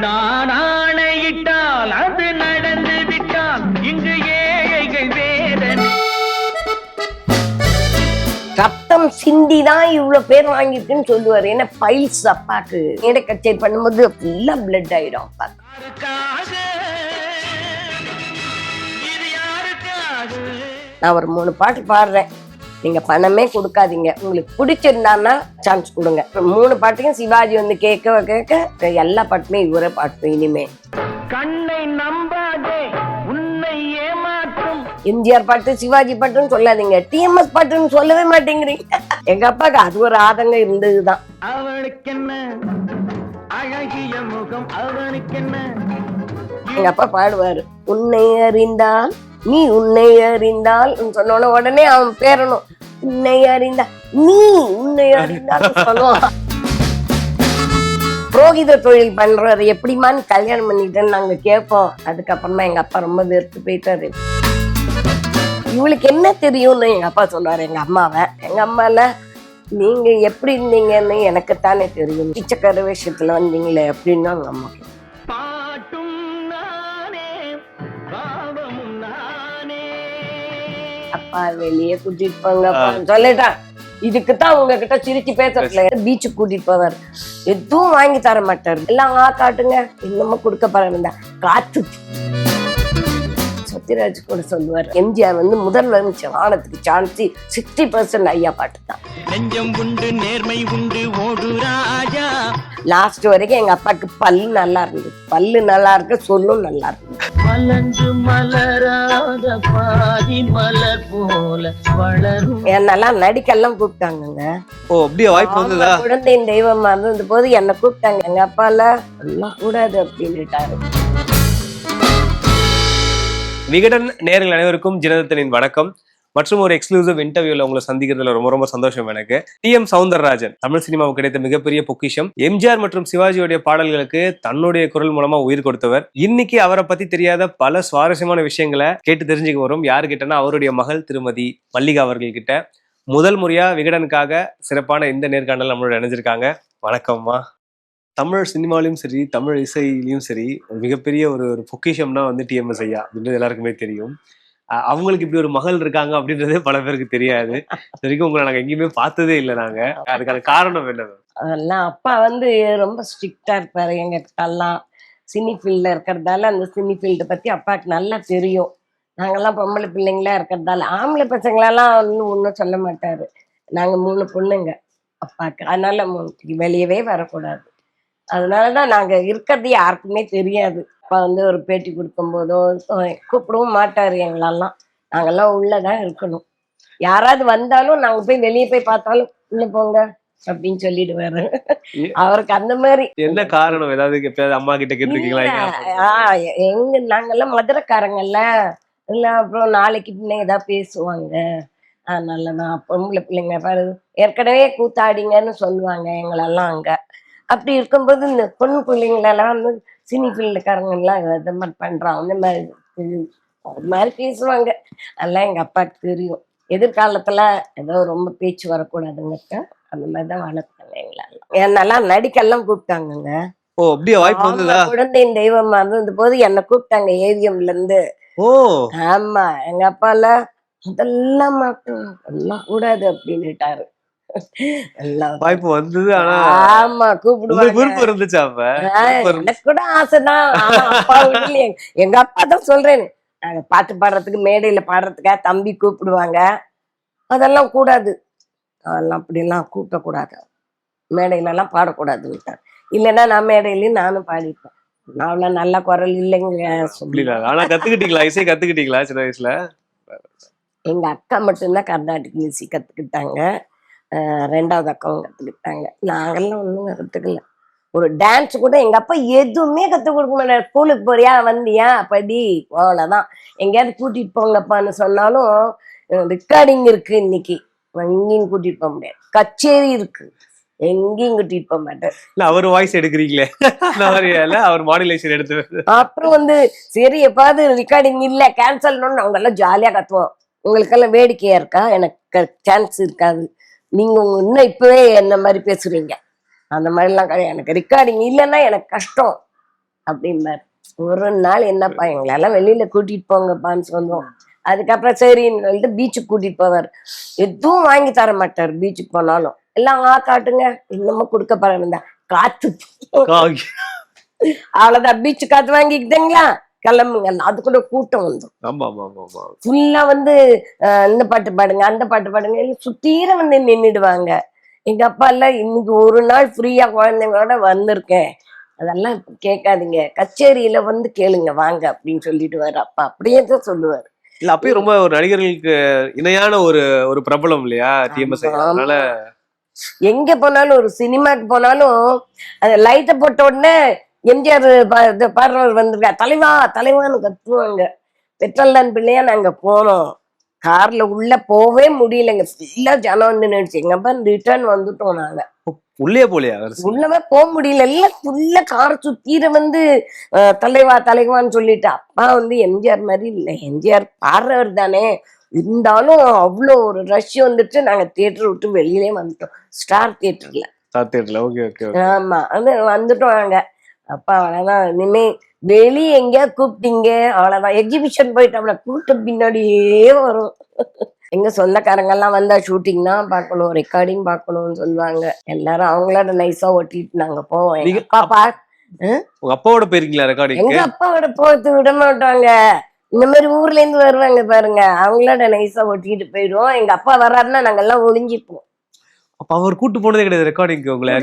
நான் ஆணையிட்டால் அது நடந்து விட்டால் இங்கு ஏழைகள் வேதனை. ரத்தம் சிந்தி தான் இவ்வளவு பேர் வாங்கியிருக்குன்னு சொல்லுவாரு. ஏன்னா பைல்ஸ் அப்பாக்கு மேடை கச்சேரி பண்ணும்போது ஃபுல்லா பிளட் ஆயிடும். அப்பாக்கு நான் ஒரு மூணு பாட்டு பாடுறேன். நீங்க பணமே கொடுக்காதீங்க. உங்களுக்கு பிடிச்சிருந்தான்னா சான்ஸ் கொடுங்க. மூணு பாட்டையும் சிவாஜி வந்து கேட்க கேட்க எல்லா பாட்டுமே இவரே பாட்டு இனிமே. கண்ணை நம்பாதே உன்னை ஏமாற்றும். எம்ஜிஆர் பாட்டு சிவாஜி பாட்டுன்னு சொல்லாதீங்க. டிஎம்எஸ் பாட்டுன்னு சொல்லவே மாட்டேங்கிறீங்க. எங்க அப்பாவுக்கு அது ஒரு ஆதங்கம் இருந்ததுதான். அவளுக்கென்ன அழகிய முகம் அவனுக்கென்ன எங்க அப்பா பாடுவாரு உன்னை அறிந்தால் நீ உன்னை அறிந்தால் சொன்ன உடனே அவன் பேரணும் உன்னை அறிந்தா நீ உன்னை அறிந்தால் சொல்லுவான். புரோகித தொழில் பண்றாரு எப்படிமான்னு கல்யாணம் பண்ணிட்டேன்னு நாங்க கேட்போம். அதுக்கப்புறமா எங்க அப்பா ரொம்ப வெறுத்து போயிட்டாரு. இவளுக்கு என்ன தெரியும்னு எங்க அப்பா சொல்லுவாரு எங்க அம்மாவை எங்க அம்மால நீங்க எப்படி இருந்தீங்கன்னு எனக்குத்தானே தெரியும். பிச்சைக்கார விஷயத்துல வந்தீங்களே அப்படின்னு அவங்க அம்மா வெளியே கூட்டிட்டு போங்கப்பா சொல்லிட்டான் இதுக்கு தான் உங்ககிட்ட சிரிச்சு பேசுறதுல பீச்சுக்கு கூட்டிட்டு போவார். எதுவும் வாங்கி தர மாட்டாரு. எல்லாம் ஆ காட்டுங்க. இன்னமும் கொடுக்க பாருங்க காத்து. சத்யராஜ் கூட சொல்லுவார் எம்ஜிஆர் வந்து முதலமைச்சர் ஆனதுக்கு சான்ஸ் சிக்ஸ்டி பர்சன்ட் ஐயா பாட்டு தான் நெஞ்சம் உண்டு நேர்மை உண்டு ஓடு ராஜா. லாஸ்ட் வரைக்கும் எங்க அப்பாவுக்கு பல்லு நல்லா இருந்தது. பல்லு நல்லா இருக்கு சொல்லும் நல்லா இருந்தது. மலர்ந்து மலராத பாதி மலர் போல வளரும். என்னெல்லாம் நடிக்கெல்லாம் கூப்பிட்டாங்கங்க. ஓ அப்படியே? வாய்ப்பு வந்ததா? குழந்தையின் தெய்வமா இருந்த போது என்ன கூப்பிட்டாங்க. எங்க அப்பால எல்லாம் கூடாது அப்படின்னுட்டாரு. விகடன் நேயர்கள் அனைவருக்கும் ஜனதத்தனின் வணக்கம். மற்றும் ஒரு எக்ஸ்க்ளூசிவ் இன்டர்வியூல உங்களை சந்திக்கிறதுல ரொம்ப ரொம்ப சந்தோஷம் எனக்கு. டி எம் சவுந்தரராஜன் தமிழ் சினிமாவுக்கு கிடைத்த மிகப்பெரிய பொக்கிஷம். எம்ஜிஆர் மற்றும் சிவாஜியுடைய பாடல்களுக்கு தன்னுடைய குரல் மூலமா உயிர் கொடுத்தவர். இன்னைக்கு அவரை பத்தி தெரியாத பல சுவாரஸ்யமான விஷயங்களை கேட்டு தெரிஞ்சுக்க வரும். யாரு கிட்டனா அவருடைய மகள் திருமதி மல்லிகா அவர்கள் கிட்ட முதல் முறையா விகடனுக்காக சிறப்பான இந்த நேர்காணல் நம்மளோட இணைஞ்சிருக்காங்க. வணக்கம்மா தமிழ் சினிமாலையும் சரி தமிழ் இசையிலையும் சரி மிகப்பெரிய ஒரு ஒரு பொக்கிஷம்னா வந்து டிஎம்எஸ் ஐயா அப்படின்றது எல்லாருக்குமே தெரியும். அவங்களுக்கு இப்படி ஒரு மகள் இருக்காங்க அப்படின்றதே பல பேருக்கு தெரியாது. சரிக்கும் வரைக்கும் உங்களை நாங்க எங்கேயுமே பார்த்ததே இல்லை நாங்க. அதுக்கான காரணம் என்ன அதெல்லாம் அப்பா வந்து ரொம்ப ஸ்ட்ரிக்டா இருப்பாரு. எங்கிட்டலாம் சினி ஃபீல்ட்ல இருக்கிறதால அந்த சினி ஃபீல்டு பத்தி அப்பாவுக்கு நல்லா தெரியும். நாங்கெல்லாம் பொம்பளை பிள்ளைங்களா இருக்கிறதால. ஆம்பளை பசங்களெல்லாம் ஒன்றும் ஒன்றும் சொல்ல மாட்டாரு. நாங்க மூணு பொண்ணுங்க அப்பாவுக்கு அதனால வெளியவே வரக்கூடாது. அதனாலதான் நாங்க இருக்கிறது யாருக்குமே தெரியாது. அப்பா வந்து ஒரு பேட்டி கொடுக்கும் போதோ கூப்பிடவும் மாட்டாரு எங்களெல்லாம். நாங்கெல்லாம் உள்ளதான் இருக்கணும். யாராவது வந்தாலும் நாங்க போய் வெளியே போய் பார்த்தாலும் உள்ள போங்க அப்படின்னு சொல்லிடுவாரு. அவருக்கு அந்த மாதிரி. என்ன காரணம்? ஏதாவது அம்மா கிட்ட கேட்டிருக்கீங்களா? எங்க நாங்கெல்லாம் மதுரைக்காரங்கல்ல இல்ல அப்புறம் நாளைக்கு பின்ன ஏதாவது பேசுவாங்க. அதனாலதான் பொம்பளை பிள்ளைங்க பாரு ஏற்கனவே கூத்தாடிங்கன்னு சொல்லுவாங்க எங்களெல்லாம் அங்க. அப்படி இருக்கும்போது இந்த பொண்ணு பிள்ளைங்களெல்லாம் வந்து சினி ஃபீல்டுக்காரங்க எல்லாம் இது மாதிரி பண்றோம் அந்த மாதிரி அது மாதிரி பேசுவாங்க. அதெல்லாம் எங்க அப்பாவுக்கு தெரியும். எதிர்காலத்துல ஏதோ ரொம்ப பேச்சு வரக்கூடாதுங்க அந்த மாதிரி தான் வளர்த்தாங்க எங்களெல்லாம் என்னெல்லாம் நடிக்கெல்லாம் கூப்பிட்டாங்கங்க. ஓ அப்படியே? வாய்ப்பு வந்ததா? குழந்தையின் தெய்வமா இருந்த போது என்ன கூப்பிட்டாங்க ஏவிஎம்ல இருந்து ஓ. ஆமா எங்க அப்பால அதெல்லாம் மாட்டோம் எல்லாம் கூடாது அப்படின்னுட்டாரு. வாய்ப்பு வந்தது ஆனா ஆமா கூப்பிடுவாங்க. விருப்பம் இருந்துச்சா அப்ப. எனக்கு கூட ஆசைதான் அப்பா. எங்க அப்பா தான் சொல்றேன். நாங்க பாட்டு பாடுறதுக்கு மேடையில பாடுறதுக்காக தம்பி கூப்பிடுவாங்க. அதெல்லாம் கூடாது. அதெல்லாம் அப்படிலாம் கூப்பிடக்கூடாது. மேடையில எல்லாம் பாடக்கூடாதுன்ட்டார் இல்லைன்னா நான் மேடையிலயும் நானும் பாடிப்பேன் நான் அவ்வளவு நல்ல குரல் இல்லைங்க. ஆனா கத்துக்கிட்டீங்களா? இசை கத்துக்கிட்டீங்களா? சின்ன வயசுல? எங்க அக்கா மட்டும்தான் கர்நாடிக் மியூசிக் கத்துக்கிட்டாங்க. ரெண்டாவது அக்காவும் கத்துக்கிட்டாங்க. நாங்கெல்லாம் ஒன்றும் கத்துக்கல. ஒரு டான்ஸ் கூட எங்க அப்பா எதுவுமே கத்துக் கொடுக்க மாட்டாரு. ஸ்கூலுக்கு போறியா வந்தியா படி அவ்வளவுதான். எங்கேயாவது கூட்டிட்டு போங்கப்பான்னு சொன்னாலும் ரெக்கார்டிங் இருக்கு இன்னைக்கு. எங்கேயும் கூட்டிட்டு போக முடியாது. கச்சேரி இருக்கு. எங்கேயும் கூட்டிட்டு போக மாட்டார். இல்ல அவர் வாய்ஸ் எடுக்கிறீங்களே. அவர் மாடுலேஷன் எடுத்து அப்புறம் வந்து சரி எப்பாவது ரெக்கார்டிங் இல்ல கேன்சல் அவங்க எல்லாம் ஜாலியா கத்துவோம். உங்களுக்கெல்லாம் வேடிக்கையா இருக்கா? எனக்கு சான்ஸ் இருக்காது. நீங்க உங்க- இன்னும் இப்பவே என்ன மாதிரி பேசுறீங்க? அந்த மாதிரிலாம் கிடையாது. எனக்கு ரெக்கார்டிங் இல்லைன்னா எனக்கு கஷ்டம். அப்படிம்பாரு. ஒரு நாள் என்னப்பா எங்களெல்லாம் வெளியில கூட்டிட்டு போங்கப்பான்னு சொல்லுவோம் அதுக்கப்புறம் சரின்னு சொல்லிட்டு பீச்சுக்கு கூட்டிட்டு போவார். எதுவும் வாங்கி தர மாட்டார் பீச்சுக்கு போனாலும். எல்லாம் ஆ காட்டுங்க. இன்னமும் கொடுக்க பாருங்க காத்து. அவ்வளவுதான். பீச்சு காத்து வாங்கிக்கிட்டீங்களா? கிளம்புங்க. அது கூட கூட்டம் வந்துடும் ஃபுல்லா வந்து இந்த பாட்டு பாடுங்க அந்த பாட்டு பாடுங்க எல்லாம் சுத்தீர வந்து நின்னுடுவாங்க. எங்க அப்பா எல்லாம் இன்னைக்கு ஒரு நாள் ஃப்ரீயா குழந்தைங்களோட வந்திருக்கேன். அதெல்லாம் கேட்காதீங்க. கச்சேரியில வந்து கேளுங்க வாங்க அப்படின்னு சொல்லிட்டு வர அப்பா. அப்படியே தான் சொல்லுவார். இல்ல அப்பயும் ரொம்ப ஒரு நடிகர்களுக்கு இணையான ஒரு ஒரு பிரபலம் இல்லையா டிஎம்எஸ். அதனால எங்க போனாலும் ஒரு சினிமாக்கு போனாலும் அந்த லைட்டை போட்ட உடனே எம்ஜிஆர் இது பாடுறவர் வந்திருக்கா. தலைவா தலைவான்னு கத்துவாங்க. பெட்ரோல்தான் பிள்ளையா நாங்க போனோம். கார்ல உள்ள போவே முடியலங்க. ஃபுல்லா ஜனம் வந்து நினைச்சு. எங்க அப்பா ரிட்டர்ன் வந்துட்டோம் நாங்க. உள்ளே போலியா? உள்ளவே போக முடியல. எல்லாம் ஃபுல்லா கார் சுத்தீர வந்து தலைவா தலைவான்னு சொல்லிட்டு அப்பா வந்து எம்ஜிஆர் மாதிரி இல்லை. எம்ஜிஆர் பாடுறவர் தானே. இருந்தாலும் அவ்வளோ ஒரு ரஷ் வந்துட்டு நாங்க தியேட்டர் விட்டு வெளியிலே வந்துட்டோம். ஸ்டார் தியேட்டர்ல ஸ்டார் தியேட்டர்ல ஓகே ஓகே. ஆமா. அது வந்துட்டோம் நாங்க. அப்பா அவ்வளவுதான். இனிமே வெளியே எங்கேயா கூப்பிட்டீங்க? அவ்வளவுதான். எக்ஸிபிஷன் போயிட்டோம்னா கூட்டம் பின்னாடியே வரும். எங்க சொந்தக்காரங்க எல்லாம் வந்தா ஷூட்டிங் தான் பார்க்கணும் ரெக்கார்டிங் பார்க்கணும்னு சொல்லுவாங்க. எல்லாரும் அவங்களோட நைஸா ஒட்டிட்டு நாங்க போவோம். எங்க அப்பா பா உங்க அப்பாவோட போயிருக்கீங்களா ரெக்கார்டிங்க்கு எங்க அப்பாவோட போத்து விட மாட்டாங்க. இந்த மாதிரி ஊர்ல இருந்து வருவாங்க பாருங்க. அவங்களோட நைஸா ஒட்டிட்டு போயிடுவோம். எங்க அப்பா வர்றாருன்னா நாங்க எல்லாம் ஒளிஞ்சிப்போம். அப்ப அவர் கூட்டு போனதே கிடையாது ரெக்கார்டிங்க்கு உங்களை.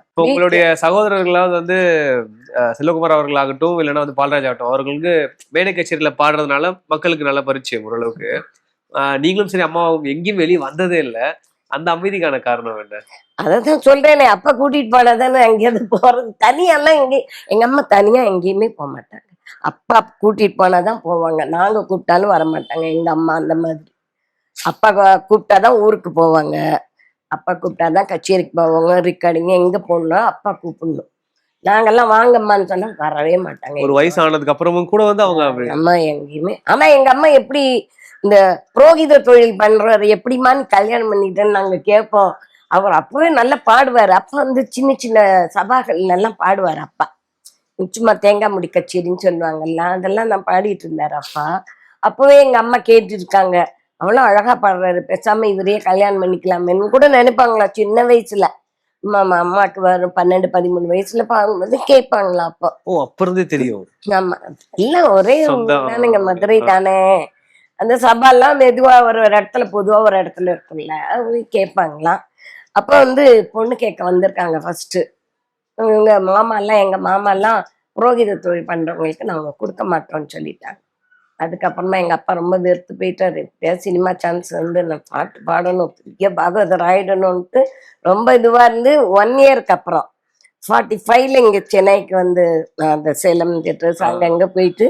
இப்போ உங்களுடைய சகோதரர்களாவது வந்து செல்வகுமார் அவர்களாகட்டும் இல்லைன்னா வந்து பால்ராஜ் ஆகட்டும் அவர்களுக்கு மேடை கச்சேரியில பாடுறதுனால மக்களுக்கு நல்ல பரிச்சயம் ஓரளவுக்கு. நீங்களும் சரி அம்மாவும் எங்கேயும் வெளியே வந்ததே இல்ல. அந்த அமைதிக்கான காரணம் என்ன? அதான் சொல்றேனே அப்பா கூட்டிட்டு போனாதானே அங்கேயாவது போறது. தனியெல்லாம் எங்கே எங்க அம்மா தனியா எங்கேயுமே போக மாட்டாங்க அப்பா கூட்டிட்டு போனாதான் போவாங்க. நாங்க கூப்பிட்டாலும் வர மாட்டாங்க எங்க அம்மா அந்த மாதிரி. அப்பா கூப்பிட்டாதான் ஊருக்கு போவாங்க. அப்பா கூப்பிட்டாதான் கச்சேரிக்கு போவாங்க ரெக்கார்டிங் எங்க போகணும் அப்பா கூப்பிடணும். நாங்கெல்லாம் வாங்கம்மான்னு சொன்னா வரவே மாட்டாங்க ஒரு வயசு ஆனதுக்கு அப்புறமும் கூட வந்து அவங்க அம்மா எங்கேயுமே ஆனா எங்க அம்மா எப்படி இந்த புரோகித தொழில் பண்றாரு எப்படிமான்னு கல்யாணம் பண்ணிட்டேன்னு நாங்க கேட்போம். அவர் அப்பவே நல்லா பாடுவாரு. அப்ப வந்து சின்ன சின்ன சபாகள்ல எல்லாம் பாடுவார் அப்பா. சும்மா தேங்காய் முடி கச்சேரின்னு சொல்லுவாங்கல்ல அதெல்லாம் நான் பாடிட்டு இருந்தாரு அப்பா. அப்பவே எங்க அம்மா கேட்டு அவ்வளவு அழகா பாடுறாரு. பேசாம இவரையே கல்யாணம் பண்ணிக்கலாமேன்னு கூட நினைப்பாங்களா? சின்ன வயசுல. மாமா அம்மாக்கு வரும் பன்னெண்டு பதிமூணு வயசுல பாடும்போது கேட்பாங்களா அப்போ. ஓ அப்ப இருந்தே தெரியும். ஆமா. எல்லாம் ஒரே. தானுங்க மதுரை தானே. அந்த சபாலாம் மெதுவா ஒரு ஒரு இடத்துல பொதுவா ஒரு இடத்துல இருக்கும்ல. அது கேட்பாங்களாம் அப்ப வந்து பொண்ணு கேட்க வந்திருக்காங்க ஃபர்ஸ்ட் இவங்க மாமா எல்லாம் எங்க மாமா எல்லாம் புரோகித தொழில் பண்றவங்களுக்கு நாங்க கொடுக்க மாட்டோம்னு சொல்லிட்டாங்க. அதுக்கப்புறமா எங்க அப்பா ரொம்ப வெறுத்து போயிட்டாரு. எப்படியாவது சினிமா சான்ஸ் வந்து நான் பாட்டு பாடணும் பெரிய பாகவதர் ஆயிடணும்ட்டு ரொம்ப இதுவா இருந்து ஒன் இயருக்கு அப்புறம். ஃபார்ட்டி ஃபைவ்ல இங்க சென்னைக்கு வந்து நான் அந்த சேலம் தேட்டர்ஸ் அங்கங்க போயிட்டு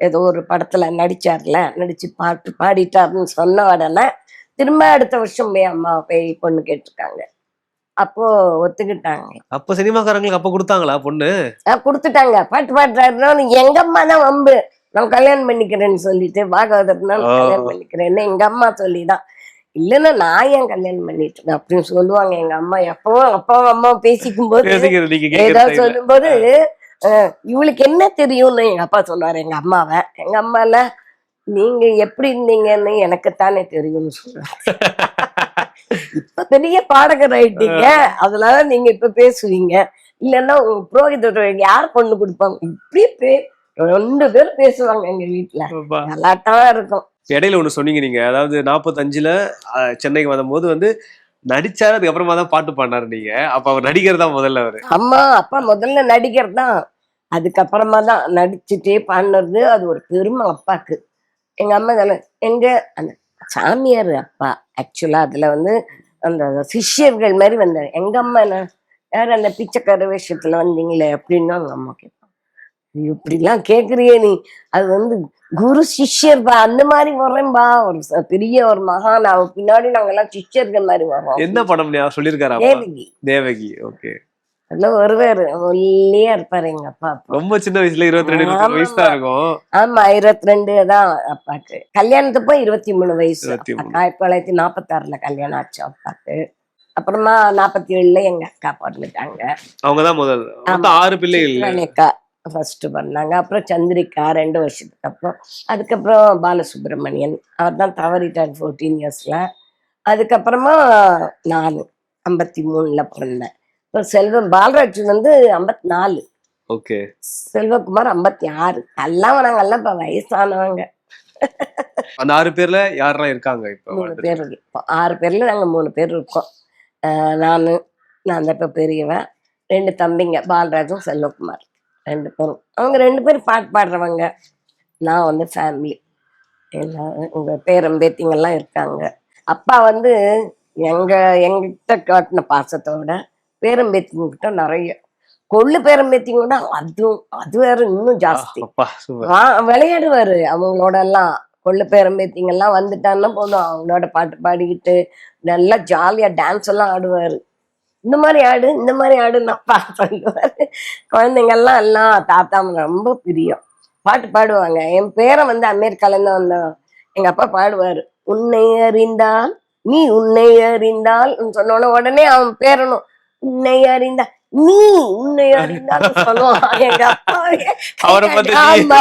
ஏதோ ஒரு படத்துல நடிச்சார்ல நடிச்சு பாட்டு பாடிட்டாருன்னு சொன்ன உடனே திரும்ப அடுத்த வருஷம் போய் அம்மா போய் பொண்ணு கேட்டிருக்காங்க. அப்போ ஒத்துக்கிட்டாங்க. அப்ப சினிமாக்காரங்களுக்கு அப்ப கொடுத்தாங்களா பொண்ணு? கொடுத்துட்டாங்க. பாட்டு பாடுறாருன்னு எங்க அம்மா தான் வம்பு. நான் கல்யாணம் பண்ணிக்கிறேன்னு சொல்லிட்டு பாகவதர்னா நான் ஆ. கல்யாணம் பண்ணிக்கிறேன்னு எங்க அம்மா சொல்லிதான். இல்லைன்னா நான் ஏன் கல்யாணம் பண்ணிட்டு அப்படின்னு சொல்லுவாங்க எங்க அம்மா. எப்பவும் அப்பாவும் அம்மாவும் பேசிக்கும் போது ஏதாவது சொல்லும்போது இவளுக்கு என்ன தெரியும்னு எங்க அப்பா சொன்னாரு எங்க அம்மாவை. எங்க அம்மால நீங்க எப்படி இருந்தீங்கன்னு எனக்கு தானே தெரியும்னு சொல்றாங்க இப்ப பெரிய பாடகர் ஆயிட்டீங்க. அதனால நீங்க இப்ப பேசுவீங்க. இல்லைன்னா உங்க புரோகித தொழில் யார் பொண்ணு கொடுப்பாங்க? இப்படி பே ரெண்டு பேரும் பேசுவாங்க எங்க வீட்டுல ஆமா. நல்லாட்டமா இருக்கும். இடையில ஒண்ணு சொன்னீங்க நீங்க. அதாவது நாற்பத்தஞ்சுல சென்னைக்கு வந்தபோது வந்து நடிச்சாரு அதுக்கப்புறமா தான் பாட்டு பாடினாரு நீங்க. அப்ப அவர் நடிகர் தான் முதல்ல அவரு. அம்மா அப்பா முதல்ல நடிகர் தான். அதுக்கப்புறமா தான் நடிச்சுட்டே பாடினது. அது ஒரு பெருமை அப்பாக்கு. எங்க அம்மா சொல்ல எங்க அந்த சாமியார் அப்பா ஆக்சுவலா அதுல வந்து அந்த சிஷ்யர்கள் மாதிரி வந்தாரு. எங்க அம்மா என்ன? யார் அந்த பிச்சைக்கார வேஷத்துல வந்தீங்களே அப்படின்னு அவங்க அம்மா கேட்பாங்க இப்படிலாம் கேக்குறியே நீ. அது வந்து குரு சிஷ்யர் பா அந்த மாதிரி வர்றேன்பா. ஒரு பெரிய ஒரு மகான். அவ பின்னாடி நாங்க எல்லாம் சிஷ்யர்கள் மாதிரி வரோம் என்ன படம் சொல்லியிருக்காரு தேவகி. தேவகி ஓகே. அதுல ஒருவர் ஒல்லியா இருப்பாரு எங்க அப்பா. ரொம்ப சின்ன வயசுல இருபத்தி ரெண்டு வயசு தான் இருக்கும். ஆமா இருபத்தி ரெண்டு தான் அப்பாக்கு. கல்யாணத்தப்போ இருபத்தி மூணு. வயசு. ஆயிரத்தி தொள்ளாயிரத்தி நாற்பத்தி ஆறுல கல்யாணம் ஆச்சு அப்பாக்கு. அப்புறமா நாற்பத்தி ஏழுல எங்க அக்கா பிறந்துட்டாங்க. அவங்கதான் முதல். ஆறு பிள்ளைகள் அக்கா. ஃபர்ஸ்ட் பண்ணாங்க அப்புறம் சந்திரிகா ரெண்டு வருஷத்துக்கு அப்புறம். அதுக்கப்புறம் பாலசுப்ரமணியன். அவர் தான் தவறிட்டார் ஃபோர்டீன் இயர்ஸ்ல அதுக்கப்புறமா நான் ஐம்பத்தி மூணுல பிறந்தேன். இப்போ செல்வம் பாலராஜ் வந்து ஐம்பத்தி நாலு. ஓகே. செல்வகுமார் ஐம்பத்தி ஆறு. எல்லாம் நாங்கெல்லாம் இப்போ வயசானவங்க. அந்த ஆறு பேர்ல யாரெல்லாம் இருக்காங்க இப்ப மூணு? பேர் ஆறு பேர்ல நாங்க மூணு பேர் இருக்கோம். நானு நான் தான் இப்போ பெரியவன். ரெண்டு தம்பிங்க பாலராஜும் செல்வகுமார். ரெண்டு பேரும். அவங்க ரெண்டு பேரும் பாட்டு பாடுறவங்க. நான் வந்து ஃபேமிலி எல்லாரும் உங்க பேரம்பேத்திங்கெல்லாம் இருக்காங்க. அப்பா வந்து எங்க எங்கிட்ட காட்டின பாசத்தோட பேரம்பேத்திங்க கிட்ட நிறைய. கொள்ளு பேரம்பேத்திங்க கூட அதுவும் அது வேற இன்னும் ஜாஸ்தி. விளையாடுவாரு அவங்களோட எல்லாம். கொள்ளு பேரம்பேத்திங்க எல்லாம் வந்துட்டான்னா போதும். அவங்களோட பாட்டு பாடிக்கிட்டு நல்லா ஜாலியா டான்ஸ் எல்லாம் ஆடுவாரு. இந்த மாதிரி ஆடு இந்த மாதிரி ஆடுன்னு அப்பா சொல்லுவாரு. குழந்தைங்க எல்லாம் எல்லாம் தாத்தா ரொம்ப பிரியம். பாட்டு பாடுவாங்க. என் பேரன் வந்து அமெரிக்காலேருந்து வந்தான் எங்க அப்பா பாடுவாரு. உன்னை அறிந்தால் நீ உன்னை அறிந்தால் சொன்னோட உடனே அவன் பேரனும் உன்னை அறிந்தா நீ உன்னை அறிந்தால் சொல்லுவான். எங்க அப்பாவே ஆமா.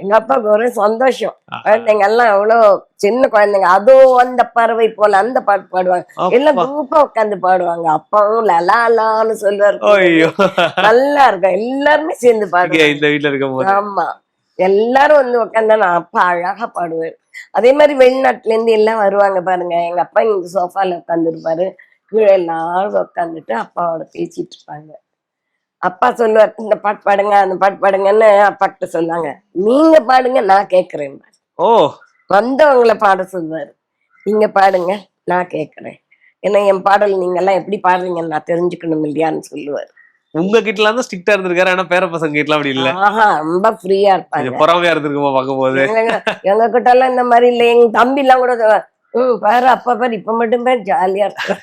எங்க அப்பாவுக்கு ஒரே சந்தோஷம். குழந்தைங்க எல்லாம் எவ்வளவு சின்ன குழந்தைங்க. அதுவும் அந்த பறவை போல அந்த பாட்டு பாடுவாங்க. எல்லாம் குரூப்பா உட்காந்து பாடுவாங்க. அப்பாவும் லலாலான்னு சொல்லுவாரு. ஐயோ. நல்லா இருக்கும். எல்லாருமே சேர்ந்து பாடுவாங்க. இந்த இருக்கும் ஆமா. எல்லாரும் வந்து உட்காந்தா நான் அப்பா அழகா பாடுவாரு அதே மாதிரி வெளிநாட்டுல இருந்து எல்லாம் வருவாங்க பாருங்க. எங்க அப்பா இங்க சோஃபால உட்காந்துருப்பாரு கீழே எல்லாரும் உட்காந்துட்டு அப்பாவோட பேசிட்டு இருப்பாங்க. அப்பா சொல்லுவார் இந்த பாட்டு பாடுங்க அந்த பாட்டு பாடுங்கன்னு அப்பா கிட்ட சொல்லுவாங்க. நீங்க பாடுங்க நான் கேட்கறேன் ஓ. வந்தவங்கள பாட சொல்லுவாரு. நீங்க பாடுங்க நான் கேட்கறேன் ஏன்னா என் பாடல் நீங்க எல்லாம் எப்படி பாடுறீங்கன்னு நான் தெரிஞ்சுக்கணும் இல்லையான்னு சொல்லுவாரு. உங்க கிட்ட தான் ஸ்ட்ரிக்டா இருந்திருக்காரு ஆனா பேர பசங்க கிட்ட அப்படி இல்ல. ஆஹா ரொம்ப ஃப்ரீயா இருப்பாங்க. பொறாமையா இருந்திருக்குமா பார்க்கும் போது எங்க கிட்ட எல்லாம் இந்த மாதிரி இல்ல. எங்க தம்பி எல்லாம் கூட ம் பாரு அப்பா பாரு இப்ப மட்டும் பேர் ஜாலியா இருக்கு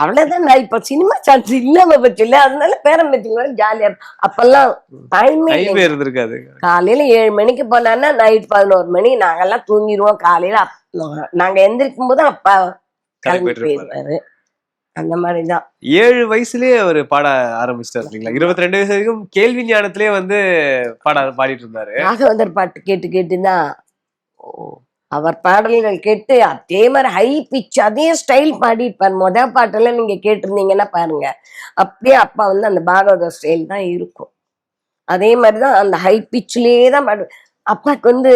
அவ்வளவுதான் நான் இப்ப சினிமா சான்ஸ் இல்லாம பட்சம் அதனால பேரம் பத்திங்களா ஜாலியா இருக்கும். அப்பெல்லாம் டைமே இருந்திருக்காது. காலையில ஏழு மணிக்கு போனான்னா நைட் பதினோரு மணி நாங்கெல்லாம் தூங்கிடுவோம் காலையில. நாங்க எந்திரிக்கும் போது அப்பா. போயிடுவாரு அந்த மாதிரிதான். ஏழு வயசுலயே அவர் பாட ஆரம்பிச்சிட்டாரு இல்லைங்களா? இருபத்தி ரெண்டு வயசு வரைக்கும் கேள்வி ஞானத்திலேயே வந்து பாட பாடிட்டு இருந்தாரு. ராகவேந்தர் பாட்டு கேட்டு கேட்டுதான். அவர் பாடல்கள் கேட்டு அதே மாதிரி ஹை பிச் அதே ஸ்டைல் பாடிப்பார் முத பாட்டெல்லாம் நீங்க கேட்டிருந்தீங்கன்னா பாருங்க. அப்படியே அப்பா வந்து அந்த பாகவத ஸ்டைல் தான் இருக்கும். அதே மாதிரிதான் அந்த ஹை பிச்லயே தான் பாடு. அப்பாவுக்கு வந்து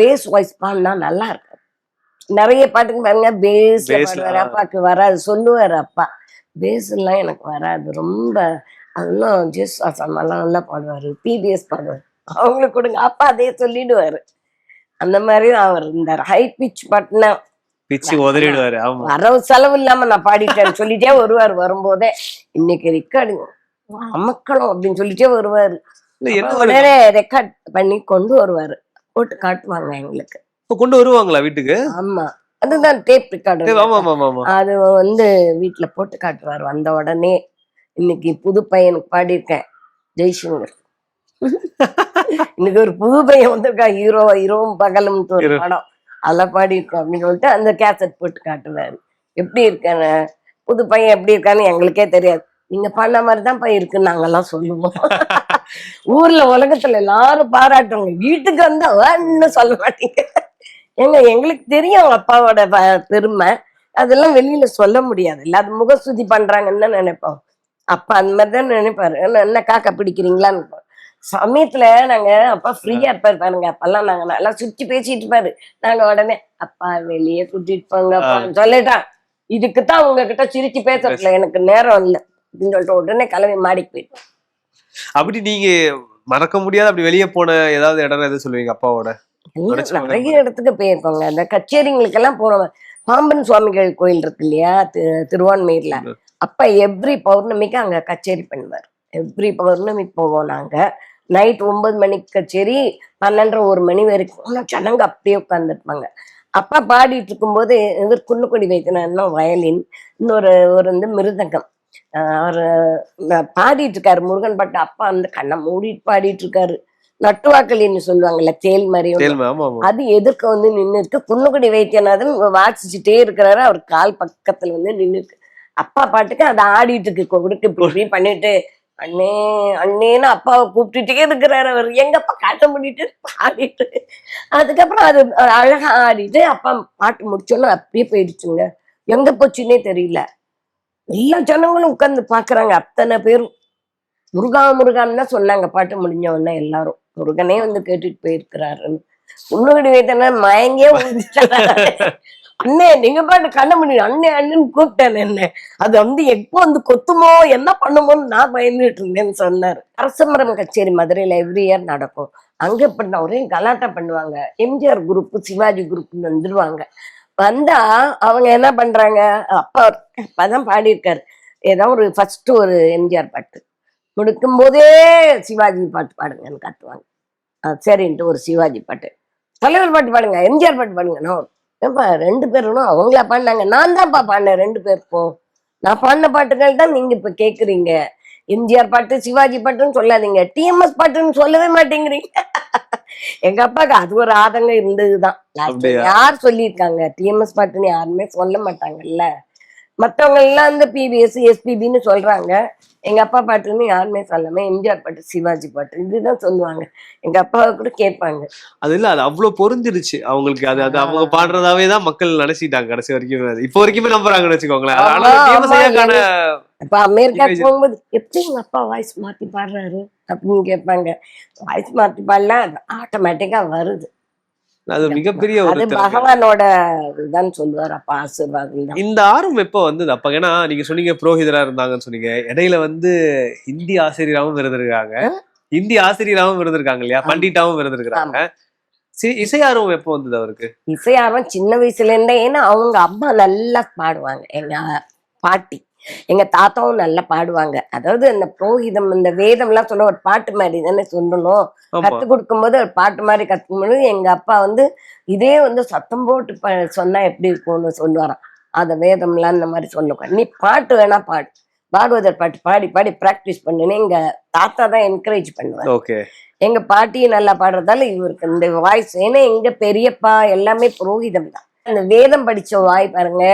பேஸ் வாய்ஸ் பாடினா நல்லா இருக்கும். நிறைய பாட்டுக்கு பாருங்க பேஸ் பாடுவாரு. அப்பாவுக்கு வராது. சொல்லுவாரு அப்பா. பேஸ் எல்லாம் எனக்கு வராது. ரொம்ப அதெல்லாம் ஜெஸ் எல்லாம் நல்லா பாடுவாரு. பிபிஎஸ் பாடுவாரு. அவங்களுக்கு கொடுங்க. அப்பா அதே சொல்லிடுவாரு. அந்த மாதிரி அவர் இந்த ஹை பிச் பாட்டுனா பிச்சு உதறிடுவாரு வரவு செலவு இல்லாம நான் பாடிட்டேன்னு சொல்லிட்டே வருவார் வரும்போதே இன்னைக்கு ரெக்கார்டிங் அமக்களும் அப்படின்னு சொல்லிட்டே வருவாரு. உடனே ரெக்கார்ட் பண்ணி கொண்டு வருவாரு. போட்டு காட்டுவாங்க எங்களுக்கு. கொண்டு வருவாங்களா வீட்டுக்கு? ஆமா. அதுதான் டேப் ரெக்கார்டு அது வந்து வீட்டுல போட்டு காட்டுவார். வந்த உடனே இன்னைக்கு புது பையனுக்கு பாடியிருக்கேன். ஜெய்சங்கர். இன்னைக்கு ஒரு புது பையன் வந்திருக்கா ஹீரோ ஹீரோவும் பகலும் ஒரு. படம். அதெல்லாம் பாடியிருக்கோம். அப்படின்னு சொல்லிட்டு அந்த கேசட் போட்டு காட்டுவாரு. எப்படி இருக்கானு? புது பையன் எப்படி இருக்கான்னு எங்களுக்கே தெரியாது. நீங்க பண்ண மாதிரி தான் பையன் இருக்குன்னு நாங்கெல்லாம் சொல்லுவோம். ஊர்ல உலகத்துல எல்லாரும் பாராட்டுவாங்க. வீட்டுக்கு வந்தா ஒன்னு சொல்ல மாட்டீங்க. ஏங்க எங்களுக்கு தெரியும் அவங்க அப்பாவோட பெருமை. அதெல்லாம் வெளியில சொல்ல முடியாது. இல்ல அது முகஸ்துதி பண்றாங்கன்னு தான் நினைப்போம். அப்பா அந்த மாதிரி தான் நினைப்பாரு என்ன காக்கா பிடிக்கிறீங்களான்னு. சமயத்துல நாங்க அப்பா ஃப்ரீயா இருப்பாரு பாருங்க. அப்பெல்லாம் நாங்க நல்லா சுத்தி பேசிட்டு இருப்பாரு. நாங்க உடனே அப்பா வெளியே கூட்டிட்டு போங்க சொல்லிட்டான். இதுக்குத்தான் உங்ககிட்ட சிரிச்சு பேசுறதுல எனக்கு நேரம் இல்லை. அப்படின்னு சொல்லிட்டு உடனே கிளம்பி மாடிக்கு போயிட்டோம். அப்படி நீங்க மறக்க முடியாத அப்படி வெளியே போன ஏதாவது இடம் எது சொல்லுவீங்க அப்பாவோட? நிறைய இடத்துக்கு போயிருக்கோங்க. அந்த கச்சேரிங்களுக்கெல்லாம் போனோம். பாம்பன் சுவாமிகள் கோயில் இருக்கு இல்லையா? திருவான்மையூர்ல. அப்ப எவ்ரி பௌர்ணமிக்கு அங்க கச்சேரி பண்ணுவார். எவ்ரி பௌர்ணமி போவோம் நாங்க. நைட் ஒன்பது மணிக்கு கச்சேரி பன்னெண்டரை ஒரு மணி வரைக்கும். ஆனா ஜனங்க அப்படியே உட்காந்துருப்பாங்க அப்பா பாடிட்டு இருக்கும்போது இவர் குன்னுக்குடி வைத்தினா வயலின் இன்னொரு ஒரு வந்து மிருதங்கம். அவரு பாடிட்டு இருக்காரு. முருகன் பாட்டு அப்பா வந்து கண்ணை மூடிட்டு பாடிட்டு இருக்காரு. நட்டுவாக்களின்னு சொல்லுவாங்கல்ல தேல் ஆமா அது எதிர்க்க வந்து நின்னு இருக்கு குன்னுக்குடி வைத்தியநாதன் வாசிச்சுட்டே இருக்கிறாரு. அவர் கால் பக்கத்துல வந்து நின்னு இருக்கு அப்பா பாட்டுக்கு அதை ஆடிட்டு இருக்கு. கொடுக்கு இப்படி பண்ணிட்டு அண்ணே அண்ணேன்னு அப்பாவை கூப்பிட்டுட்டே இருக்கிறாரு அவர். எங்கப்பா காட்ட முடிட்டு பாடிட்டு? அதுக்கப்புறம் அது அழகா ஆடிட்டு அப்பா பாட்டு முடிச்சோன்னு அப்படியே போயிடுச்சுங்க. எங்க போச்சுன்னே தெரியல. எல்லா ஜனங்களும் உட்கார்ந்து பாக்குறாங்க அத்தனை பேரும். முருகா முருகான்னு தான் சொன்னாங்க. பாட்டு முடிஞ்ச உடனே எல்லாரும். முருகனே வந்து கேட்டுட்டு போயிருக்கிறாருன்னு. உன்னோட வேதனை மயங்கே அண்ணே நீங்க பாட்டு கண்ண முடியும் அண்ணே அண்ணன் கூப்பிட்டேன் என்ன அது வந்து எப்போ வந்து கொத்துமோ என்ன பண்ணுமோன்னு நான் பயந்துட்டு இருந்தேன்னு சொன்னார். அரசமரம் கச்சேரி மதுரையில எவ்ரி இயர் நடக்கும். அங்க பண்ண ஒரே கலாட்டா பண்ணுவாங்க. எம்ஜிஆர் குரூப் சிவாஜி குரூப்னு வந்துடுவாங்க வந்தா அவங்க என்ன பண்றாங்க? அப்பா அப்பதான் பாடியிருக்காரு. ஏதோ ஒரு ஃபர்ஸ்ட் ஒரு எம்ஜிஆர் பாட்டு. முடிக்கும் போதே சிவாஜி பாட்டு பாடுங்கன்னு காட்டுவாங்க. சரின்ட்டு ஒரு சிவாஜி பாட்டு. தலைவர் பாட்டு பாடுங்க எம்ஜிஆர் பாட்டு பாடுங்க நான் ஏப்பா ரெண்டு பேரும் அவங்களா பாடினாங்க. நான் தான்ப்பா பாடினேன் ரெண்டு பேருக்கும் நான் பாடின பாட்டுகள் தான் நீங்க இப்ப கேக்குறீங்க. எம்ஜிஆர் பாட்டு சிவாஜி பாட்டுன்னு சொல்லாதீங்க. டிஎம்எஸ் பாட்டுன்னு சொல்லவே மாட்டேங்கிறீங்க. எங்க அப்பாவுக்கு அது ஒரு ஆதங்கம் இருந்ததுதான்? யார் சொல்லியிருக்காங்க? டிஎம்எஸ் பாட்டுன்னு யாருமே சொல்ல மாட்டாங்கல்ல. மத்தவங்க எல்லாம் இந்த பிபிஎஸ் எஸ்பிபின்னு சொல்றாங்க. எங்க அப்பா பாட்டுன்னு யாருமே சொல்லாம எம்ஜிஆர் பாட்டு சிவாஜி பாட்டு இதுதான் சொல்லுவாங்க. எங்க அப்பாவை கூட கேட்பாங்க. அது இல்ல அது அவ்வளவு பொருந்திருச்சு. அவங்களுக்கு அது அது அவங்க பாடுறதாவே தான் மக்கள் நினைச்சிட்டாங்க கடைசி வரைக்கும். இப்போ வரைக்குமே நம்புறாங்கன்னு வச்சுக்கோங்களேன். ஆனா இப்ப அமெரிக்கா. போகும்போது எப்படி எங்க அப்பா வாய்ஸ் மாத்தி பாடுறாரு அப்படின்னு கேட்பாங்க. வாய்ஸ் மாத்தி பாடலாம் அது ஆட்டோமேட்டிக்கா வருது. அது மிகப்பெரிய ஒரு. பகவானோட இதுதான் சொல்லுவார். அப்பா ஆசீர்வாதம் இந்த ஆர்வம் எப்போ வந்தது? அப்ப ஏன்னா நீங்க சொன்னீங்க புரோஹிதரா இருந்தாங்கன்னு சொன்னீங்க. இடையில வந்து இந்தி ஆசிரியராகவும் இருந்திருக்காங்க. இந்தி ஆசிரியராகவும் இருந்திருக்காங்க இல்லையா? பண்டிட்டாவும் இருந்திருக்காங்க சி- இசை ஆர்வம் எப்போ வந்தது அவருக்கு? இசை ஆர்வம் சின்ன வயசுல இருந்தே ஏன்னா அவங்க அம்மா நல்லா பாடுவாங்க. எங்க பாட்டி. எங்க தாத்தாவும் நல்லா பாடுவாங்க. அதாவது அந்த புரோகிதம் இந்த வேதம் எல்லாம் சொல்ல ஒரு பாட்டு மாதிரி தானே சொல்லணும். கத்து கொடுக்கும்போது ஒரு பாட்டு மாதிரி கத்துக்கும்போது எங்க அப்பா வந்து இதே வந்து சத்தம் போட்டு சொன்னா எப்படி இருக்கும்னு சொல்லுவாராம். அத வேதம்லாம் இந்த மாதிரி சொல்லுவாங்க. நீ பாட்டு வேணா பாடு. பாகவதர் பாட்டு பாடி பாடி பிராக்டிஸ் பண்ணுன்னு எங்க தாத்தா தான் என்கரேஜ் பண்ணுவார். எங்க பாட்டியும் நல்லா பாடுறதால இவருக்கு இந்த வாய்ஸ் ஏன்னா எங்க பெரியப்பா எல்லாமே புரோகிதம் தான். அந்த வேதம் படிச்ச வாய் பாருங்க.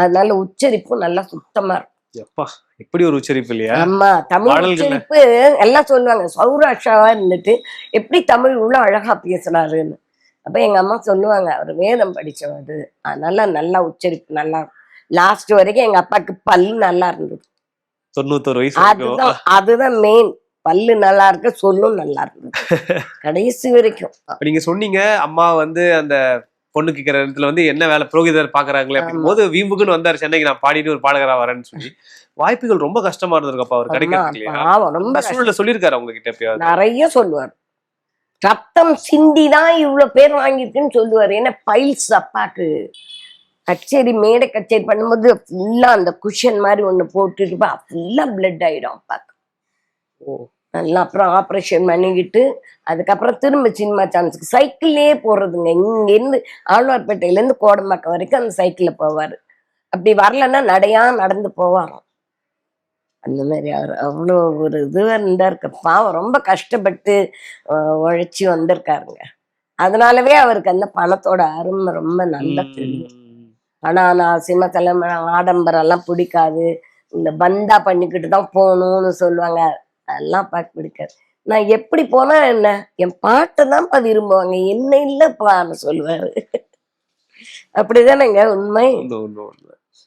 அதனால உச்சரிப்பும் நல்லா சுத்தமா இருக்கும். எப்படி ஒரு உச்சரிப்பு இல்லையா? ஆமா தமிழ். உச்சரிப்பு எல்லாம் சொல்லுவாங்க. சௌராஷ்டிராவா இருந்துட்டு எப்படி தமிழ் உள்ள அழகா பேசுறாருன்னு அப்ப எங்க அம்மா சொல்லுவாங்க அவர் வேதம் படிச்சவர். அதனால நல்லா உச்சரிப்பு நல்லா லாஸ்ட் வரைக்கும் எங்க அப்பாக்கு பல்லு நல்லா இருந்தது. தொண்ணூத்தொரு வயசு அதுதான் அதுதான் மெயின் பல்லு நல்லா இருக்க சொல்லும் நல்லா இருந்தது. கடைசி வரைக்கும். நீங்க சொன்னீங்க அம்மா வந்து அந்த பொண்ணு கேட்கிற இடத்துல வந்து என்ன வேலை புரோகிதர் பாக்குறாங்களே அப்படின் ஆமா. போது வீம்புக்குன்னு வந்தாரு சென்னைக்கு நான் பாடிட்டு ஒரு பாடகரா வரேன்னு சொல்லி. வாய்ப்புகள் ரொம்ப கஷ்டமா இருந்திருக்கப்பா அவர் அம்மா, கிடைக்கிறதுக்கு இல்லையா? சூழ்நிலை சொல்லியிருக்காரு அவங்க கிட்ட எப்பயாவது? நிறைய சொல்லுவார். ரத்தம் சிந்தி தான் இவ்வளவு பேர் வாங்கியிருக்குன்னு சொல்லுவார். ஏன்னா பைல்ஸ் அப்பாக்கு. கச்சேரி மேடை கச்சேரி பண்ணும்போது ஃபுல்லா அந்த குஷன் மாதிரி ஒண்ணு போட்டுட்டு ஃபுல்லா பிளட் ஆயிடும் அப்பாக்கு. ஓ. நல்லா அப்புறம் ஆப்ரேஷன் பண்ணிக்கிட்டு அதுக்கப்புறம் திரும்ப சினிமா சான்ஸுக்கு சைக்கிள்லயே போறதுங்க. இங்க இருந்து ஆழ்வார்பேட்டையில இருந்து கோடம்பாக்கம் வரைக்கும் அந்த சைக்கிள்ல போவாரு. அப்படி வரலன்னா நடையா நடந்து போவாராம். அந்த மாதிரி அவர் அவ்வளோ ஒரு இதுவா இருந்தாருக்கு பாவம் ரொம்ப கஷ்டப்பட்டு உழைச்சி வந்திருக்காருங்க. அதனாலவே அவருக்கு அந்த பணத்தோட அருமை ரொம்ப நல்லா தெரியும். பணம் நான் சினிமா தலைமை ஆடம்பரம் எல்லாம் பிடிக்காது. இந்த பந்தா பண்ணிக்கிட்டு தான் போகணும்னு சொல்லுவாங்க. அதெல்லாம் பார்க்க பிடிக்காது. நான் எப்படி போனா என்ன? என் பாட்டை தான்ப்பா விரும்புவாங்க. என்ன இல்லப்பான்னு சொல்லுவாரு. அப்படிதானேங்க உண்மை?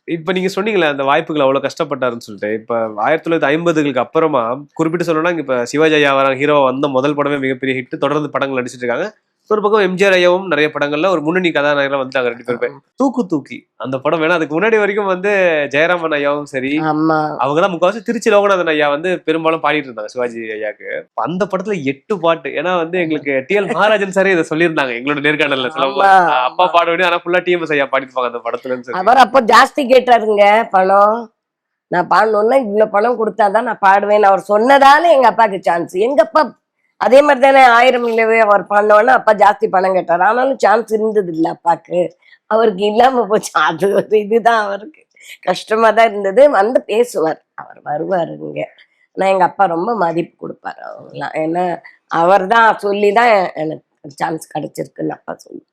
இப்ப நீங்க சொன்னீங்களே அந்த வாய்ப்புகள் அவ்வளவு கஷ்டப்பட்டாருன்னு சொல்லிட்டு. இப்ப ஆயிரத்தி தொள்ளாயிரத்தி ஐம்பதுகளுக்கு அப்புறமா குறிப்பிட்டு சொல்லணும்னா இப்ப சிவாஜி ஐயா வர ஹீரோவா வந்த முதல் படமே மிகப்பெரிய ஹிட் தொடர்ந்து படங்கள் நடிச்சிட்டு இருக்காங்க. ஒரு பக்கம் எம்ஜிஆர் ஐயாவும் நிறைய படங்கள்ல ஒரு முன்னணி கதாநாயகரா வந்துட்டாங்க ரெண்டு பேருமே. தூக்கு தூக்கி அந்த படம் வேணா அதுக்கு முன்னாடி வரைக்கும் வந்து ஜெயராமன் ஐயாவும் சரி ஆமா. அவங்கதான் முக்கால்வாசி திருச்சி லோகநாதன் ஐயா வந்து பெரும்பாலும் பாடிட்டு இருந்தாங்க சிவாஜி ஐயாக்கு. அந்த படத்துல எட்டு பாட்டு. ஏன்னா வந்து எங்களுக்கு டி எல் மகாராஜன் சாரே இதை சொல்லியிருந்தாங்க எங்களோட ஆமா, அப்பா பாட வேண்டிய ஆனா ஃபுல்லா டிஎம்எஸ் ஐயா பாடிருப்பாங்க அந்த படத்துலன்னு சொல்லி அவர் அப்போ ஜாஸ்தி கேட்டாருங்க பணம். நான் பாடணும்னா இவ்வளவு பணம் கொடுத்தாதான் நான் பாடுவேன் அவர் சொன்னதால எங்க அப்பாவுக்கு சான்ஸ் எங்க அப்பா அதே மாதிரி தானே ஆயிரம் இல்லவே அவர் பண்ணோன்னா அப்பா ஜாஸ்தி பணம் கேட்டார். ஆனாலும் சான்ஸ் இருந்தது இல்ல அப்பாக்கு. அவருக்கு இல்லாம போச்சு. அது ஒரு இதுதான் அவருக்கு. கஷ்டமா தான் இருந்தது. வந்து பேசுவார். அவர் வருவாருங்க நான் எங்க அப்பா ரொம்ப மதிப்பு கொடுப்பாரு அவங்களாம் ஏன்னா அவர் தான் சொல்லி தான் எனக்கு சான்ஸ் கிடைச்சிருக்குன்னு அப்பா சொல்லி.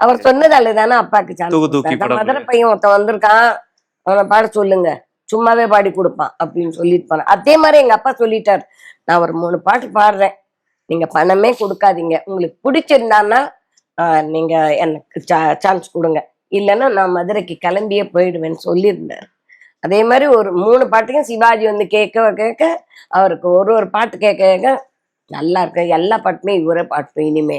அவர் சொன்னதால தானே அப்பாக்கு சான்ஸ் மதுரை பையன் ஒருத்தன் வந்திருக்கான். அவனை பாட சொல்லுங்க. சும்மாவே பாடி கொடுப்பான் அப்படின்னு சொல்லிட்டு போனேன். அதே மாதிரி எங்க அப்பா சொல்லிட்டாரு. நான் ஒரு மூணு பாட்டு பாடுறேன். நீங்க பணமே கொடுக்காதீங்க. உங்களுக்கு பிடிச்சிருந்தான்னா நீங்க எனக்கு சான்ஸ் கொடுங்க. இல்லைன்னா நான் மதுரைக்கு கிளம்பியே போயிடுவேன்னு சொல்லியிருந்தார். அதே மாதிரி ஒரு மூணு பாட்டுக்கும் சிவாஜி வந்து கேட்க கேட்க அவருக்கு ஒரு ஒரு பாட்டு கேட்க கேட்க நல்லா இருக்கு. எல்லா பாட்டுமே இவரே பாட்டு இனிமே.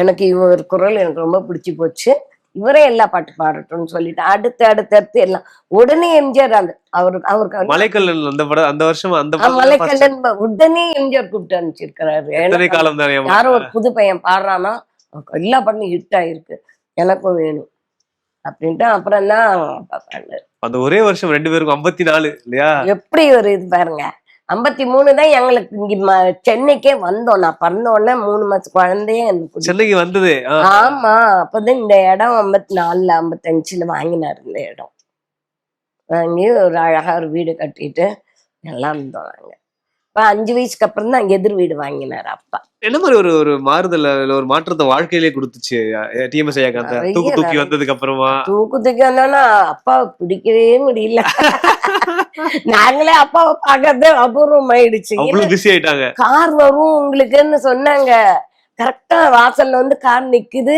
எனக்கு இவர் குரல் எனக்கு ரொம்ப பிடிச்சி போச்சு. இவரே எல்லா பாட்டு பாடட்டும்னு சொல்லிட்டு அடுத்து அடுத்து அடுத்து எல்லாம். உடனே எம்ஜிஆர் அந்த அவருக்கு அவருக்கு மலைக்கல்லன் அந்த படம் அந்த வருஷம் அந்த. மலைக்கல்லன் உடனே எம்ஜிஆர் கூப்பிட்டு அனுப்பிச்சிருக்கிறாரு. யாரோ ஒரு புது பையன் பாடுறான்னா எல்லா பாட்டும் ஹிட் ஆயிருக்கு. எனக்கும் வேணும். அப்படின்ட்டு அப்புறம் தான். அந்த ஒரே வருஷம் ரெண்டு பேருக்கும் ஐம்பத்தி நாலு இல்லையா? எப்படி ஒரு இது பாருங்க. ஐம்பத்தி மூணு தான் எங்களுக்கு இங்க சென்னைக்கே வந்தோம். நான் பிறந்த உடனே மூணு மாசம் குழந்தையே எனக்கு சென்னைக்கு வந்தது. ஆமா. அப்பதான் இந்த இடம் ஐம்பத்தி நாலுல ஐம்பத்தஞ்சுல வாங்கினாரு இந்த இடம். வாங்கி ஒரு அழகா ஒரு வீடு கட்டிட்டு எல்லாம் இருந்தோம் நாங்க. இப்ப அஞ்சு வயசுக்கு அப்புறம் தான் எதிர் வீடு வாங்கினாரு அப்பா. என்ன மாதிரி ஒரு ஒரு மாறுதல் ஒரு மாற்றத்தை வாழ்க்கையிலே கொடுத்துச்சு? டிஎம்எஸ் நிறைய தூக்கு தூக்கி. வந்ததுக்கு அப்புறமா? தூக்கு தூக்கி வந்தோன்னா அப்பாவை பிடிக்கவே முடியல. நாங்களே அப்பாவை பார்க்கறதே அபூர்வம் ஆயிடுச்சு அவ்வளவு பிஸி ஆயிட்டாங்க. கார் வரும் உங்களுக்குன்னு சொன்னாங்க. கரெக்டா வாசல்ல வந்து கார் நிக்குது.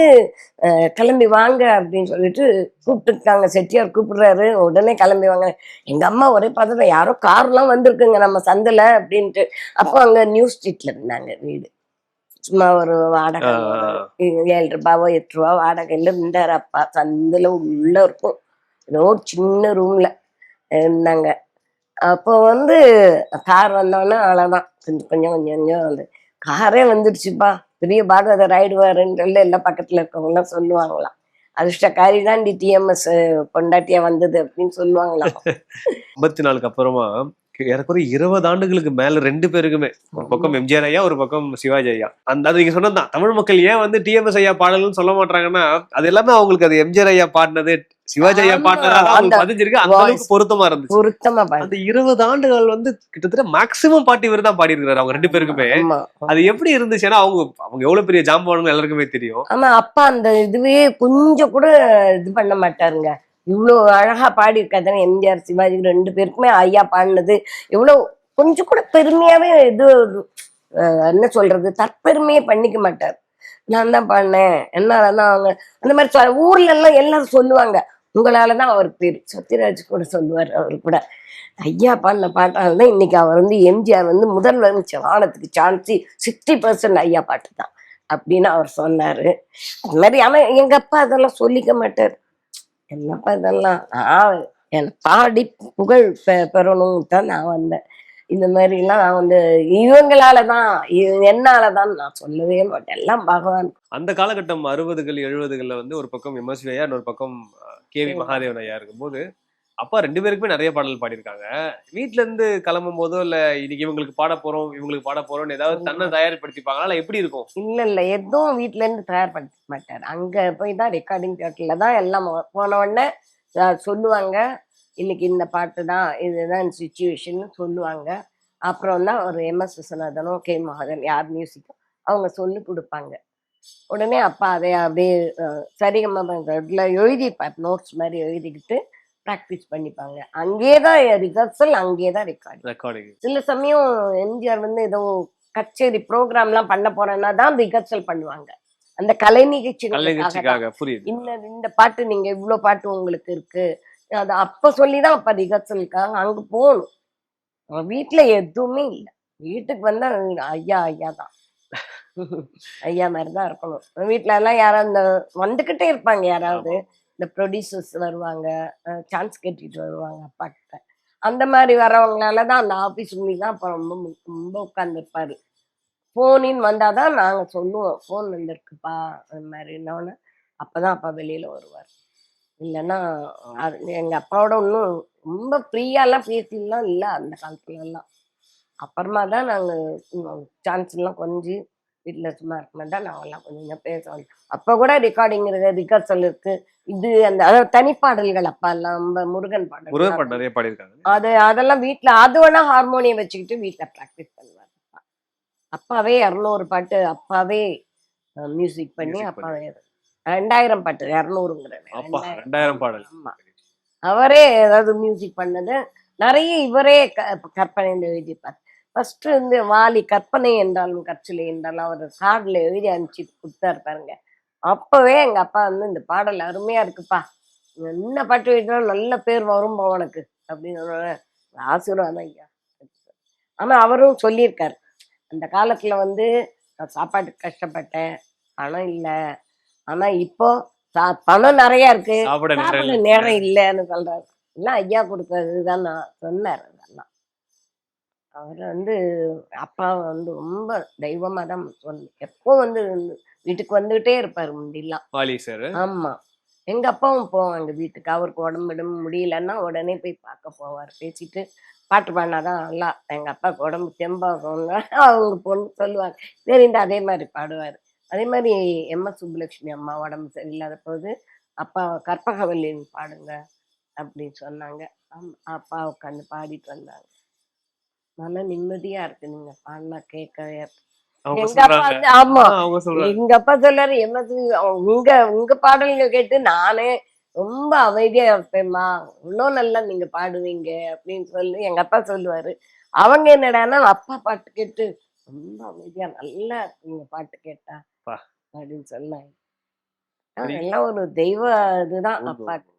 கிளம்பி வாங்க அப்படின்னு சொல்லிட்டு கூப்பிட்டுருக்காங்க செட்டியார் கூப்பிடுறாரு. உடனே கிளம்பி வாங்க. எங்க அம்மா ஒரே பதட்டம் யாரோ கார்லாம் வந்திருக்குங்க நம்ம சந்தில அப்படின்ட்டு. அப்போ அங்க நியூ ஸ்ட்ரீட்ல இருந்தாங்க வீடு. சும்மா ஒரு வாடகை ஏழு ரூபாவோ எட்டு ரூபா வாடகையில இருந்தாரு அப்பா சந்தில உள்ள இருக்கும். ஏதோ ஒரு சின்ன ரூம்ல இருந்தாங்க. அப்போ வந்து கார் வந்தோன்னே அவ்வளோதான் கொஞ்சம் கொஞ்சம் கொஞ்சம் கொஞ்சம் வந்து காரே வந்துடுச்சுப்பா. பெரிய பாகவதர் ஆயிடுவாருன்னு சொல்லி எல்லாம் பக்கத்துல இருக்கவங்கலாம் சொல்லுவாங்களாம். அதிர்ஷ்டக்காரி தான் டி டிஎம்எஸ் பொண்டாட்டியா வந்தது அப்படின்னு சொல்லுவாங்களாம். ஐம்பத்தி நாலுக்கு அப்புறமா ஏறக்குறைய இருபது ஆண்டுகளுக்கு மேல ரெண்டு பேருக்குமே. ஒரு பக்கம் எம்ஜிஆர் ஐயா ஒரு பக்கம் சிவாஜி ஐயா. அந்த அது நீங்க சொன்னதுதான். தமிழ் மக்கள் ஏன் வந்து டிஎம்எஸ் ஐயா பாடல்னு சொல்ல மாட்டாங்கன்னா அது எல்லாமே அவங்களுக்கு அது எம்ஜிஆர் ஐயா பாடினது சிவாஜி ஐயா பாடினதா பதிஞ்சிருக்கு. அந்த. அளவுக்கு பொருத்தமா இருந்துச்சு. பொருத்தமா பாரு அந்த இருபது ஆண்டுகள் வந்து கிட்டத்தட்ட மேக்சிமம் பாட்டு இவர் தான் பாடி இருக்காரு அவங்க ரெண்டு பேருக்குமே. அது எப்படி இருந்துச்சு? ஏன்னா அவங்க அவங்க எவ்வளவு பெரிய ஜாம்பவானுங்க எல்லாருக்குமே தெரியும். ஆமா அப்பா அந்த இதுவே கொஞ்சம் கூட இது பண்ண மாட்டாருங்க. இவ்வளோ அழகா பாடி எம்ஜிஆர் சிவாஜி ரெண்டு பேருக்குமே ஐயா பாடினது. இவ்வளோ கொஞ்சம் கூட பெருமையாவே இது என்ன சொல்றது தற்பெருமையே பண்ணிக்க மாட்டார். நான் தான் பாடினேன் என்னால தான் அவங்க அந்த மாதிரி ஊர்ல எல்லாம் எல்லாரும் சொல்லுவாங்க. உங்களால தான் அவர் பேர் சத்யராஜ் கூட சொல்லுவார் அவர் கூட. ஐயா பாடின பாட்டால் தான் இன்னைக்கு அவர் வந்து எம்ஜிஆர் வந்து முதல்வர் வானத்துக்கு சான்சி சிக்ஸ்டி பர்சன்ட் ஐயா பாட்டு தான் அப்படின்னு அவர் சொன்னாரு. அது மாதிரி ஆனா எங்க அப்பா அதெல்லாம் சொல்லிக்க மாட்டார். என்னப்பா இதெல்லாம் நான் என் பாடி புகழ் பெ- பெறணும் தான் நான் வந்தேன். இந்த மாதிரி எல்லாம் நான் வந்து இவங்களால தான் என்னால தான் நான் சொல்லவே மாட்டேன். எல்லாம் பகவான். அந்த காலகட்டம் அறுபதுகள் எழுபதுகள்ல வந்து ஒரு பக்கம் எம்எஸ்வி ஐயா இன்னொரு பக்கம் கேவி மகாதேவன் ஐயா இருக்கும்போது அப்பா ரெண்டு பேருக்குமே நிறைய பாடல் பாடியிருக்காங்க. வீட்ல இருந்து கிளம்பும் போதோ இல்ல இன்னைக்கு இவங்களுக்கு பாட போறோம் இவங்களுக்கு பாட போறோம்னு ஏதாவது தன்னை தயார்படுத்திப்பாங்களா? எப்படி இருக்கும்? இல்ல இல்ல. எதுவும் வீட்ல இருந்து தயார் பண்ண மாட்டார். அங்க போய் தான் ரெக்கார்டிங் தியேட்டர்ல தான் எல்லாம் போன உடனே சொல்லுவாங்க. இன்னைக்கு இந்த பாட்டு தான் இதுதான் சுச்சுவேஷன் சொல்லுவாங்க. அப்புறம் தான் ஒரு எம்எஸ் விஸ்வநாதனும் கே மகாதன் யார் மியூசிக்கும் அவங்க சொல்லி கொடுப்பாங்க. உடனே அப்பா அதை அப்படியே அஹ், சரிகம இதில் எழுதிப்பார். நோட்ஸ் மாதிரி எழுதிக்கிட்டு ப்ராக்டிஸ் பண்ணிப்பாங்க. அங்கேயே தான் ரிஹர்சல் அங்கேயே தான் ரெக்கார்டிங் ரெக்கார்டிங் சில சமயம் எம்ஜிஆர் வந்து ஏதோ கச்சேரி ப்ரோக்ராம்லாம் பண்ண போறேன்னா தான் ரிஹர்சல் பண்ணுவாங்க. அந்த கலை தான். புரியுது. இந்த இந்த பாட்டு நீங்க இவ்ளோ பாட்டு உங்களுக்கு இருக்கு. அது அப்ப சொல்லிதான் அப்ப ரிஹர்சலுக்காக அங்க போகணும். வீட்டுல எதுவுமே இல்ல. வீட்டுக்கு வந்தா ஐயா ஐயா தான். ஐயா மாதிரி தான் இருக்கணும். வீட்டுல எல்லாம் யாராவது இந்த வந்துகிட்டே இருப்பாங்க யாராவது. இந்த ப்ரொடியூசர்ஸ் வருவாங்க சான்ஸ் கேட்டுட்டு வருவாங்க அப்பாக்கிட்ட அந்த மாதிரி வரவங்களால தான் அந்த ஆஃபீஸ் ரூம்ல தான் அப்போ ரொம்ப மு- ரொம்ப உட்காந்துருப்பார் ஃபோனின்னு வந்தால் தான் நாங்கள் சொல்லுவோம் ஃபோன் வந்திருக்குப்பா அந்த மாதிரி என்னோன்னு அப்பதான் அப்பா வெளியில் வருவார். இல்லைன்னா அது எங்கள் அப்பாவோட இன்னும் ரொம்ப ஃப்ரீயாலாம் பேசிலாம் இல்லை அந்த காலத்துலலாம். அப்புறமா தான் நாங்கள் சான்ஸ் எல்லாம் கொஞ்சம் வீட்டுல சும்மா இருக்குமா தான் நாங்கெல்லாம் கொஞ்சம் கொஞ்சம் பேச வந்தோம். அப்ப கூட ரெக்கார்டிங் இருக்கு ரிகர்சல் இருக்கு. இது அந்த அதாவது தனிப்பாடல்கள் அப்பா எல்லாம் நம்ம முருகன் பாடல் முருகன் பாட்டு நிறைய பாடியிருக்காங்க. அது அதெல்லாம் வீட்ல அது வேணா ஹார்மோனியம் வச்சுக்கிட்டு வீட்ல ப்ராக்டிஸ் பண்ணுவார் அப்பா. அப்பாவே இரநூறு பாட்டு அப்பாவே மியூசிக் பண்ணி அப்பாவே ரெண்டாயிரம் பாட்டு இரநூறுங்கிற ரெண்டாயிரம் பாடல். அவரே ஏதாவது மியூசிக் பண்ணது. நிறைய இவரே க- கற்பனையில எழுதிப்பார் ஃபர்ஸ்ட் வந்து வாலி கற்பனை என்றாலும் கற்சிலை என்றாலும் அவர் கார்டில் எழுதி அனுப்பிச்சு கொடுத்தாரு பாருங்க. அப்பவே எங்க அப்பா வந்து இந்த பாடல் அருமையா இருக்குப்பா. என்ன பாட்டு எழுதினாலும் நல்ல பேர் வரும்பா உனக்கு அப்படின்னு. ஆசீர்வாதம் ஐயா. ஆனா அவரும் சொல்லியிருக்காரு. அந்த காலத்துல வந்து நான் சாப்பாட்டுக்கு கஷ்டப்பட்டேன் பணம் இல்லை. ஆனா இப்போ சா- பணம் நிறைய இருக்கு. சாப்பிட நேரம் இல்லைன்னு சொல்றாரு. எல்லாம் ஐயா கொடுக்கறதுதான் நான் சொன்னார் அதெல்லாம். அவர் வந்து அப்பா வந்து ரொம்ப தெய்வமா தான் சொல்லு எப்போ வந்து வீட்டுக்கு வந்துகிட்டே இருப்பாரு முந்திலாம் வாலி சார் ஆமா. எங்க அப்பாவும் போவோம் எங்க வீட்டுக்கு. அவருக்கு உடம்பு முடியலன்னா உடனே போய் பார்க்க போவார். பேசிட்டு பாட்டு பாடினாதான் நல்லா எங்க அப்பாவுக்கு உடம்பு தெம்பாகும்னு அவங்க பொண்ணு சொல்லுவாங்க. சரிண்டு அதே மாதிரி பாடுவார். அதே மாதிரி எம் எஸ் சுப்புலட்சுமி அம்மா உடம்பு சரியில்லாத போது அப்பா கற்பகவல்லின்னு பாடுங்க அப்படின்னு சொன்னாங்க. அப்பா உட்காந்து பாடிட்டு வந்தாங்க. நல்லா நிம்மதியா இருக்கு. நீங்க பாடினா கேட்கவே ஆமா. எங்க அப்பா எமது உங்க உங்க பாடல்கள் கேட்டு நானே ரொம்ப அமைதியா இருப்பேம்மா. இவ்வளோ நல்லா நீங்க பாடுவீங்க. அப்படின்னு சொல்லி எங்க அப்பா சொல்லுவாரு. அவங்க என்னடான்னா அப்பா பாட்டு கேட்டு ரொம்ப அமைதியா நல்லா இருக்குங்க பாட்டு கேட்டா. அப்படின்னு சொன்னாங்க. எல்லாம் ஒரு தெய்வ இதுதான். அப்பாக்கு.